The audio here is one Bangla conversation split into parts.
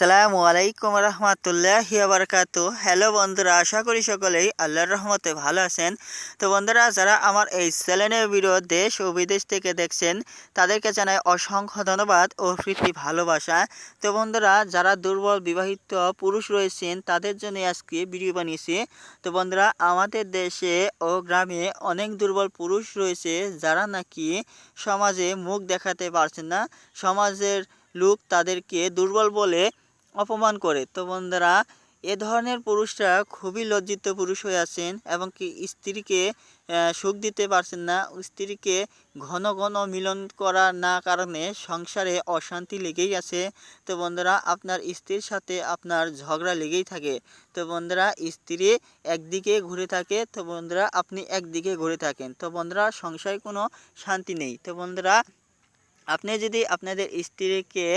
আসসালামু আলাইকুম রহমতুল্লাহ বারকাত হ্যালো বন্ধুরা, আশা করি সকলেই আল্লাহর রহমতে ভালো আছেন। তো বন্ধুরা, যারা আমার এই চ্যানেলের ভিডিও দেশ ও বিদেশ থেকে দেখছেন, তাদেরকে জানাই অসংখ্য ধন্যবাদ ও প্রীতি ভালোবাসা। তো বন্ধুরা, যারা দুর্বল, বিবাহিত পুরুষ রয়েছেন, তাদের জন্য আজকে ভিডিও বানিয়েছি। তো বন্ধুরা, আমাদের দেশে ও গ্রামে অনেক দুর্বল পুরুষ রয়েছে, যারা নাকি সমাজে মুখ দেখাতে পারছেন না। সমাজের লোক তাদেরকে দুর্বল বলে অপমান করে। তো বন্ধুরা, এ ধরনের পুরুষরা খুবই লজ্জিত পুরুষ হয়ে আছেন এবং কি স্ত্রীকে সুখ দিতে পারছেন না। স্ত্রীকে ঘন ঘন মিলন করা না কারণে সংসারে অশান্তি লেগেই আছে। তো বন্ধুরা, আপনার স্ত্রীর সাথে আপনার ঝগড়া লেগেই থাকে। তো বন্ধুরা, স্ত্রী একদিকে ঘুরে থাকে, তো বন্ধুরা, আপনি একদিকে ঘুরে থাকেন। তো বন্ধুরা, সংসারে কোনো শান্তি নেই। তো বন্ধুরা আপনি যদি আপনাদের স্ত্রীকে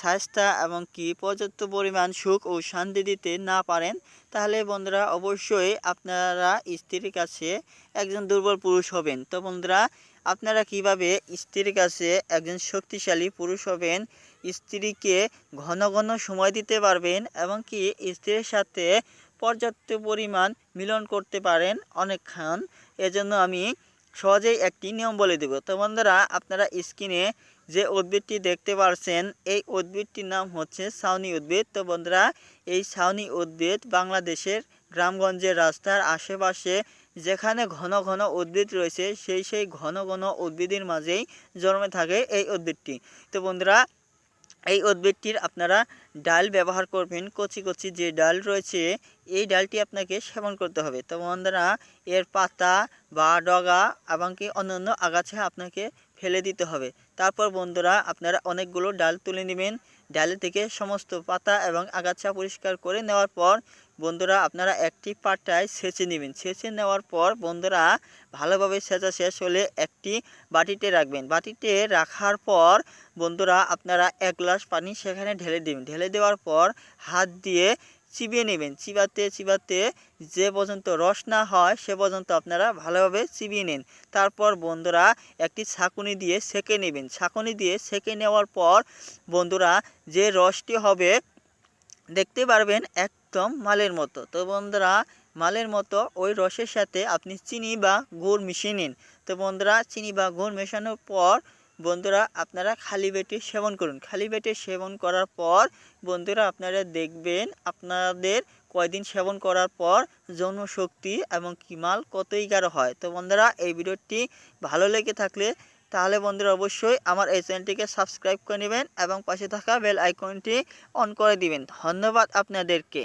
স্বাস্থ্য এবং কি পর্যাপ্ত পরিমাণ সুখ ও শান্তি দিতে না পারেন, তাহলে বন্ধুরা অবশ্যই আপনারা স্ত্রীর কাছে একজন দুর্বল পুরুষ হবেন। তো বন্ধুরা, আপনারা কীভাবে স্ত্রীর কাছে একজন শক্তিশালী পুরুষ হবেন, স্ত্রীকে ঘন ঘন সময় দিতে পারবেন এবং কি স্ত্রীর সাথে পর্যাপ্ত পরিমাণ মিলন করতে পারেন অনেকক্ষণ, এজন্য আমি সহজেই একটি নিয়ম বলে দেব। তো বন্ধুরা, আপনারা স্ক্রিনে যে উদ্ভিদটি দেখতে পারছেন, এই উদ্ভিদটির নাম হচ্ছে সাউনি উদ্ভিদ। তো বন্ধুরা, এই সাউনি উদ্ভিদ বাংলাদেশের গ্রামগঞ্জের রাস্তার আশেপাশে যেখানে ঘন ঘন উদ্ভিদ রয়েছে, সেই সেই ঘন ঘন উদ্ভিদের মাঝেই জন্মে থাকে এই উদ্ভিদটি। তো বন্ধুরা এই উদ্ভিদটির আপনারা ডাল ব্যবহার করবেন, কচি কচি যে ডাল রয়েছে, এই ডালটি আপনাকে সেবন করতে হবে। তো বন্ধুরা, এর পাতা বা ডগা এমনকি অন্যান্য আগাছা আপনাকে ফেলে দিতে হবে। তারপর বন্ধুরা, আপনারা অনেকগুলো ডাল তুলে নেবেন। ডালে থেকে সমস্ত পাতা এবং আগাছা পরিষ্কার করে নেওয়ার পর বন্ধুরা আপনারা একটি পাটায় সেচে নেবেন। সেচে নেওয়ার পর বন্ধুরা ভালোভাবে সেচা শেষ হলে একটি বাটিতে রাখবেন। বাটিতে রাখার পর বন্ধুরা আপনারা এক গ্লাস পানি সেখানে ঢেলে দেবেন। ঢেলে দেওয়ার পর হাত দিয়ে চিবিয়ে নেবেন। চিবাতে চিবাতে যে পর্যন্ত রস না হয়, সে পর্যন্ত আপনারা ভালোভাবে চিবিয়ে নেন। তারপর বন্ধুরা একটি ছাঁকুনি দিয়ে সেকে নেবেন। ছাঁকুনি দিয়ে সেকে নেওয়ার পর বন্ধুরা যে রসটি হবে, দেখতে পারবেন একদম মালের মতো। তো বন্ধুরা, মালের মতো ওই রসের সাথে আপনি চিনি বা গুড় মিশিয়ে নিন। তো বন্ধুরা, চিনি বা গুড় মেশানোর পর বন্ধুরা, আপনারা খালি পেটে সেবন করুন। খালি পেটে সেবন করার পর বন্ধুরা, আপনারা দেখবেন আপনাদের কয়দিন সেবন করার পর যৌন শক্তি এবং কিমাল কতই গাঢ় হয়। তো বন্ধুরা, এই ভিডিওটি ভালো লেগে থাকলে তাহলে বন্ধুরা অবশ্যই আমার এই চ্যানেলটিকে সাবস্ক্রাইব করে নেবেন এবং পাশে থাকা বেল আইকনটি অন করে দিবেন। ধন্যবাদ আপনাদেরকে।